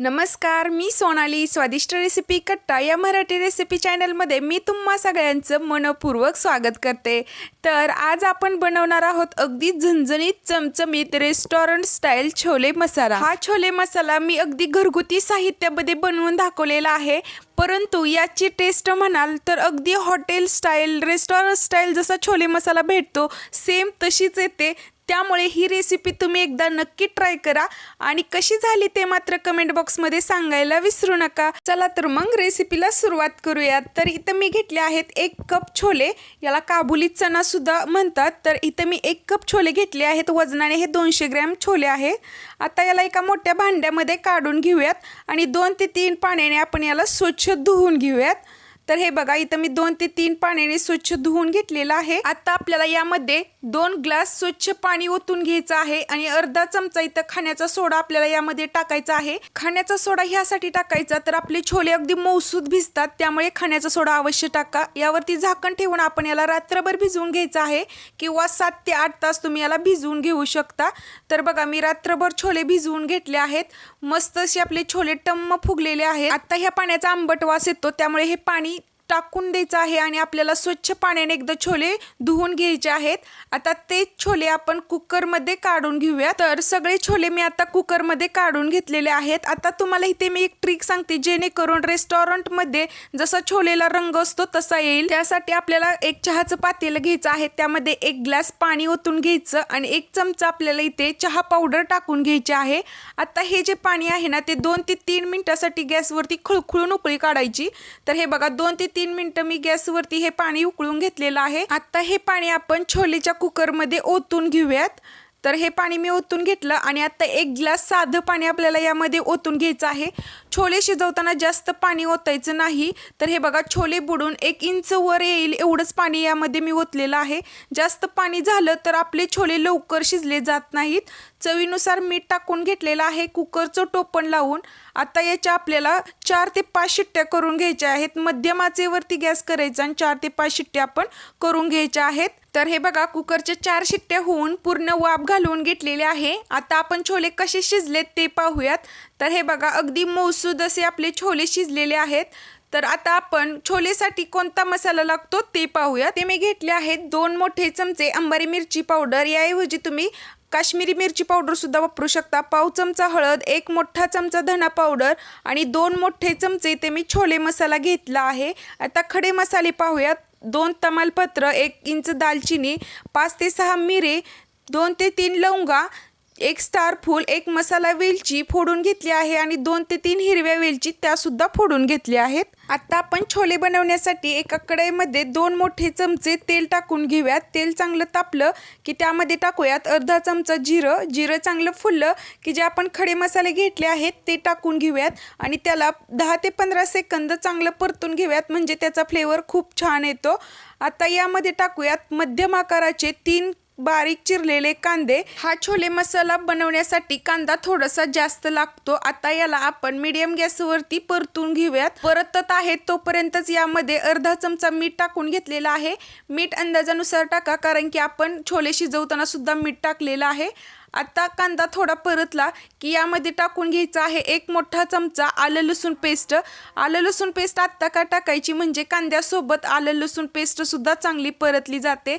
नमस्कार मी सोनाली. स्वादिष्ट रेसिपी कट्टा या मराठी रेसिपी चॅनलमध्ये मी तुम्हा सगळ्यांचं मनपूर्वक स्वागत करते. तर आज आपण बनवणार आहोत अगदी झणझणीत चमचमीत रेस्टॉरंट स्टाईल छोले मसाला. हा छोले मसाला मी अगदी घरगुती साहित्यामध्ये बनवून दाखवलेला आहे. परंतु याची टेस्ट म्हणाल तर अगदी हॉटेल स्टाईल रेस्टॉरंट स्टाईल जसा छोले मसाला भेटतो सेम तशीच येते. त्यामुळे ही रेसिपी तुम्ही एकदा नक्की ट्राय करा. आणि कशी झाली ते मात्र कमेंट बॉक्समध्ये सांगायला विसरू नका. चला तर मग रेसिपीला सुरुवात करूयात. तर इथं मी घेतले आहेत एक कप छोले. याला काबुली चना सुद्धा म्हणतात. तर इथं मी एक कप छोले घेतले आहेत. वजनाने हे दोनशे ग्रॅम छोले आहे. आता याला एका मोठ्या भांड्यामध्ये काढून घेऊयात. आणि दोन ते तीन पाण्याने आपण याला स्वच्छ धुवून घेऊयात. तर हे बघा इथं मी दोन ते तीन पाण्याने स्वच्छ धुवून घेतलेलं आहे. आता आपल्याला यामध्ये दोन ग्लास स्वच्छ पाणी ओतून घ्यायचं आहे आणि अर्धा चमचा इथं खाण्याचा सोडा आपल्याला यामध्ये टाकायचा आहे. खाण्याचा सोडा ह्यासाठी टाकायचा तर आपले छोले अगदी मौसूद भिजतात त्यामुळे खाण्याचा सोडा अवश्य टाका. यावरती झाकण ठेवून आपण याला रात्रभर भिजवून घ्यायचं आहे किंवा सात ते आठ तास तुम्ही याला भिजवून घेऊ शकता. तर बघा मी रात्रभर छोले भिजवून घेतले आहेत. मस्त असे आपले छोले टम्म फुगलेले आहेत. आता ह्या पाण्याचा आंबट वास येतो त्यामुळे हे पाणी टाकून द्यायचं आहे आणि आपल्याला स्वच्छ पाण्याने एकदा छोले धुवून घ्यायचे आहेत. आता ते छोले आपण कुकरमध्ये काढून घेऊया. तर सगळे छोले मी आता कुकरमध्ये काढून घेतलेले आहेत. आता तुम्हाला इथे मी एक ट्रिक सांगते जेणेकरून रेस्टॉरंटमध्ये जसा छोलेला रंग असतो तसा येईल. त्यासाठी आपल्याला एक चहाचं पातेलं घ्यायचं आहे. त्यामध्ये एक ग्लास पाणी ओतून घ्यायचं आणि एक चमचा आपल्याला इथे चहा पावडर टाकून घ्यायचे आहे. आता हे जे पाणी आहे ना ते दोन ते तीन मिनिटासाठी गॅसवरती खळखळून उकळी काढायची. तर हे बघा दोन ते तीन मिनिटं मी गॅसवरती हे पाणी उकळून घेतलेलं आहे. आता हे पाणी आपण छोलेच्या कुकरमध्ये ओतून घेऊयात. तर हे पाणी मी ओतून घेतलं आणि आता एक ग्लास साधं पाणी आपल्याला यामध्ये ओतून घ्यायचं आहे. छोले शिजवताना जास्त पाणी ओतायचं नाही. तर हे बघा छोले बुडून एक इंच वर येईल एवढंच पाणी यामध्ये मी ओतलेलं आहे. जास्त पाणी झालं तर आपले छोले लवकर शिजले जात नाहीत. चवीनुसार मीठ टाकून घेतलेलं आहे कुकरचं टोपण लावून. आता याच्या आपल्याला चार ते पाच शिट्ट्या करून घ्यायच्या आहेत. मध्यम आचेवरती गॅस करायचा आणि चार ते पाच शिट्ट्या आपण करून घ्यायच्या आहेत. तर हे बघा कुकरच्या चार शिट्ट्या होऊन पूर्ण वाफ घालून घेतलेले आहे. आता आपण छोले कसे शिजलेत ते पाहूयात. तर हे बघा अगदी मौसूद असे आपले छोले शिजलेले आहेत. तर आता आपण छोलेसाठी कोणता मसाला लागतो ते पाहूया ते मी घेतले आहेत दोन मोठे चमचे अंबारी मिरची पावडर. याऐवजी तुम्ही काश्मीरी मिरची पावडरसुद्धा वापरू शकता. पाव चमचा हळद एक मोठा चमचा धना पावडर आणि दोन मोठे चमचे ते मी छोले मसाला घेतला आहे. आता खडे मसाले पाहूयात. दोन तमालपत्र एक इंच दालचिनी पाच ते सहा मिरे दोन ते तीन लवंगा एक स्टार फूल एक मसाला वेलची फोडून घेतली आहे आणि दोन ते तीन हिरव्या वेलची त्यासुद्धा फोडून घेतल्या आहेत. आता आपण छोले बनवण्यासाठी एका कढईमध्ये दोन मोठे चमचे तेल टाकून घेऊयात. तेल चांगलं तापलं की त्यामध्ये टाकूयात अर्धा चमचा जिरं. जिरं चांगलं फुललं की जे आपण खडे मसाले घेतले आहेत ते टाकून घेऊयात आणि त्याला दहा ते पंधरा सेकंद चांगलं परतून घेऊयात म्हणजे त्याचा फ्लेवर खूप छान येतो. आता यामध्ये टाकूयात मध्यम आकाराचे तीन बारीक चिरलेले कांदे हा छोले मसाला बनवण्यासाठी कांदा थोडासा जास्त लागतो. आता याला आपण मीडियम गॅसवरती परतून घेऊयात. परतत आहे तोपर्यंतच यामध्ये अर्धा चमचा मीठ टाकून घेतलेला आहे. मीठ अंदाजानुसार टाका कारण की आपण छोले शिजवताना सुद्धा मीठ टाकलेलं आहे. आता कांदा थोडा परतला की यामध्ये टाकून घ्यायचा आहे एक मोठा चमचा आलं लसूण पेस्ट. आलं लसूण पेस्ट आत्ता का टाकायची म्हणजे कांद्यासोबत आलं लसूण पेस्टसुद्धा चांगली परतली जाते.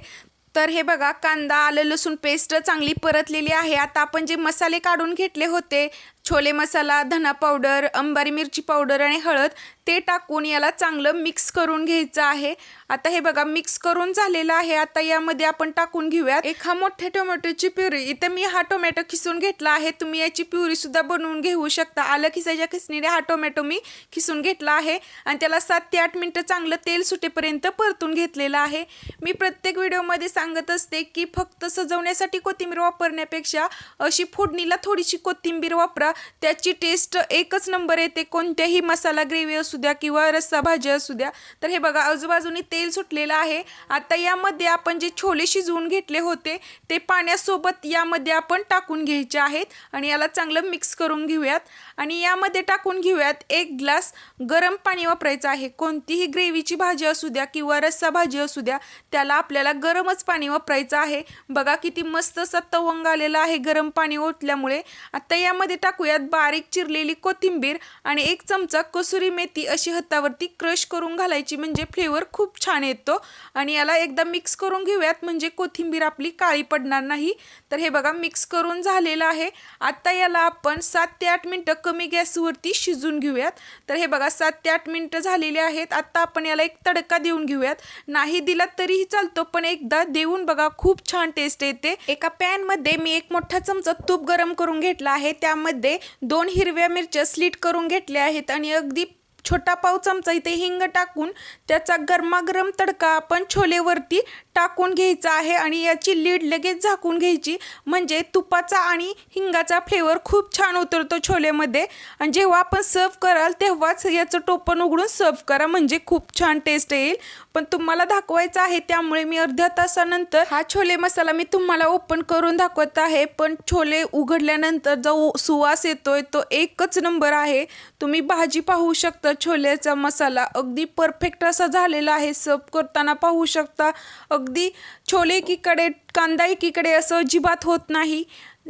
तर हे बघा कांदा आलं लसूण पेस्ट चांगली परतलेली आहे. आता आपण जे मसाले काढून घेतले होते छोले मसाला धना पावडर अंबारी मिरची पावडर आणि हळद ते टाकून याला चांगलं मिक्स करून घ्यायचं आहे. आता हे बघा मिक्स करून झालेलं आहे. आता यामध्ये आपण टाकून घेऊयात. एक हा मोठ्या टोमॅटोची प्युरी. इथं मी हा टोमॅटो खिसून घेतला आहे. तुम्ही याची प्युरी सुद्धा बनवून घेऊ शकता. आलं खिसायच्या खिसणीने हा टोमॅटो मी खिसून घेतला आहे. आणि त्याला सात ते आठ मिनटं चांगलं तेल सुटेपर्यंत परतून घेतलेलं आहे. मी प्रत्येक व्हिडिओमध्ये सांगत असते की फक्त सजवण्यासाठी कोथिंबीर वापरण्यापेक्षा अशी फोडणीला थोडीशी कोथिंबीर वापरा. त्याची टेस्ट एकच नंबर येते कोणत्याही मसाला ग्रेव्ही असू द्या किंवा रस्सा भाजी असू द्या. तर हे बघा आजूबाजूनी तेल सुटलेलं आहे. आता यामध्ये आपण जे छोले शिजवून घेतले होते ते पाण्यासोबत यामध्ये आपण टाकून घ्यायचे आहेत आणि याला चांगलं मिक्स करून घेऊयात. आणि यामध्ये टाकून घेऊयात एक ग्लास गरम पाणी वापरायचं आहे. कोणतीही ग्रेव्हीची भाजी असू द्या किंवा रस्सा भाजी असू द्या त्याला आपल्याला गरमच पाणी वापरायचं आहे. बघा किती मस्त असा तवंग आलेला आहे गरम पाणी ओतल्यामुळे. आता यामध्ये टाकूया घेऊयात बारीक चिरलेली कोथिंबीर आणि एक चमचा कसुरी मेथी अशी हातावरती क्रश करून घालायची. म्हणजे फ्लेवर खूप छान येतो. आणि याला एकदा मिक्स करून घेऊयात. म्हणजे कोथिंबीर आपली काळी पडणार नाही. तर हे बघा मिक्स करून झालेलं आहे. आत्ता याला आपण सात ते आठ मिनटं कमी गॅसवरती शिजून घेऊयात. तर हे बघा सात ते आठ मिनटं झालेली आहेत. आत्ता आपण याला एक तडका देऊन घेऊयात. नाही दिला तरीही चालतो पण एकदा देऊन बघा खूप छान टेस्ट येते. एका पॅनमध्ये मी एक मोठा चमचा तूप गरम करून घेतला आहे. त्यामध्ये दोन हिरव्या मिरच्या स्लीट करून घेतल्या आहेत आणि अगदी छोटा पाव चमचा इथे हिंग टाकून त्याचा गरमागरम तडका आपण छोलेवरती टाकून घ्यायचा आहे आणि याची लीड लगेच झाकून घ्यायची. म्हणजे तुपाचा आणि हिंगाचा फ्लेवर खूप छान उतरतो छोलेमध्ये. आणि जेव्हा आपण सर्व कराल तेव्हाच याचं टोपण उघडून सर्व करा. म्हणजे खूप छान टेस्ट येईल. पण तुम्हाला दाखवायचं आहे त्यामुळे मी अर्ध्या तासानंतर हा छोले मसाला मी तुम्हाला ओपन करून दाखवत आहे. पण छोले उघडल्यानंतर जो सुवास येतोय तो एकच नंबर आहे. तुम्ही भाजी पाहू शकता. छोल्याचा मसाला अगदी परफेक्ट असा झालेला आहे. सर्व करताना पाहू शकता अगदी छोले एकीकडे कांदा एकीकडे असं अजिबात होत नाही.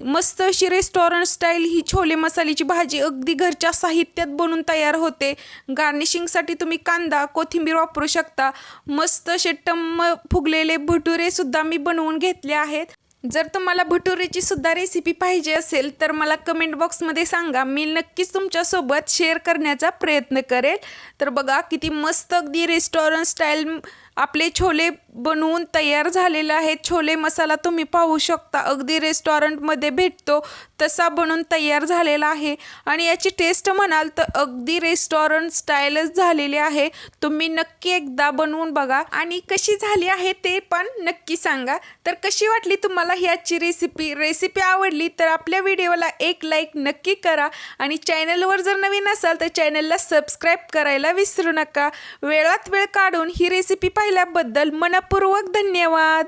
मस्त अशी रेस्टॉरंट स्टाईल ही छोले मसाल्याची भाजी अगदी घरच्या साहित्यात बनून तयार होते. गार्निशिंगसाठी तुम्ही कांदा कोथिंबीर वापरू शकता. मस्त असे टम्म फुगलेले भटुरे सुद्धा मी बनवून घेतले आहेत. जर तुम्हाला भटुरेची सुद्धा रेसिपी पाहिजे असेल तर मला कमेंट बॉक्समध्ये सांगा. मी नक्कीच तुमच्यासोबत शेअर करण्याचा प्रयत्न करेल. तर बघा किती मस्त अगदी रेस्टॉरंट स्टाईल आपले छोले बनवून तयार झालेले आहेत. छोले मसाला तुम्ही पाहू शकता. अगदी रेस्टॉरंटमध्ये भेटतो. तसा बनवून तयार झालेला आहे. आणि याची टेस्ट म्हणाल तर अगदी रेस्टॉरंट स्टाईलच झालेली आहे. तुम्ही नक्की एकदा बनवून बघा. आणि कशी झाली आहे ते पण नक्की सांगा. तर कशी वाटली तुम्हाला ही आजची रेसिपी रेसिपी आवडली तर आपल्या व्हिडिओला एक लाईक नक्की करा. आणि चॅनलवर जर नवीन असाल तर चॅनलला सबस्क्राईब करायला विसरू नका. वेळात वेळ काढून ही रेसिपी पाहिल्याबद्दल मनपूर्वक धन्यवाद.